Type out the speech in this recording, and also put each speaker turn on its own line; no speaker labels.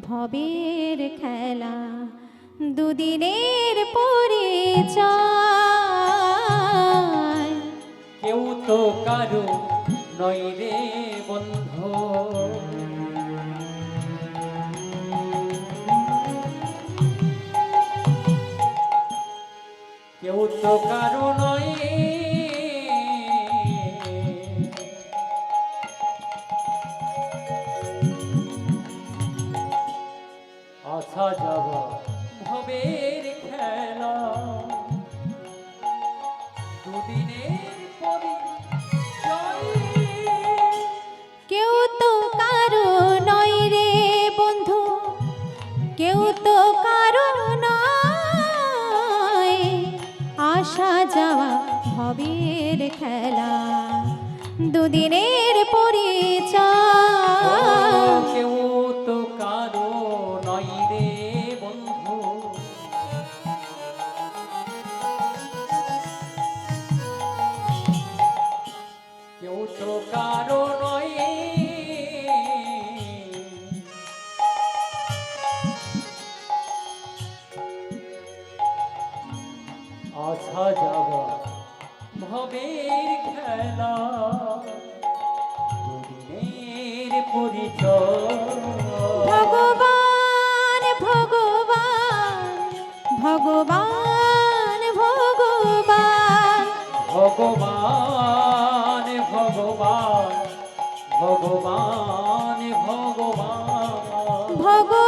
ভবের খেলা। দুদিনের পরিচয়।
কেউ তো কারও নয় রে বন্ধু। কেউ তো কারও নয় যাওয়া ভবের খেলা। দুদিনের পরিচয়
কেউ তো কারও নয় রে বন্ধু। কেউ তো কারও নয়। আসা যাওয়া ভবের খেলা। দুদিনের
আসা যাওয়া ভবের খেলা দুদিনের পরিচয়।
ভগবান ভগবান ভগবান ভগবান।
ভগবান ভগবান ভগবান ভগবান। ভগবান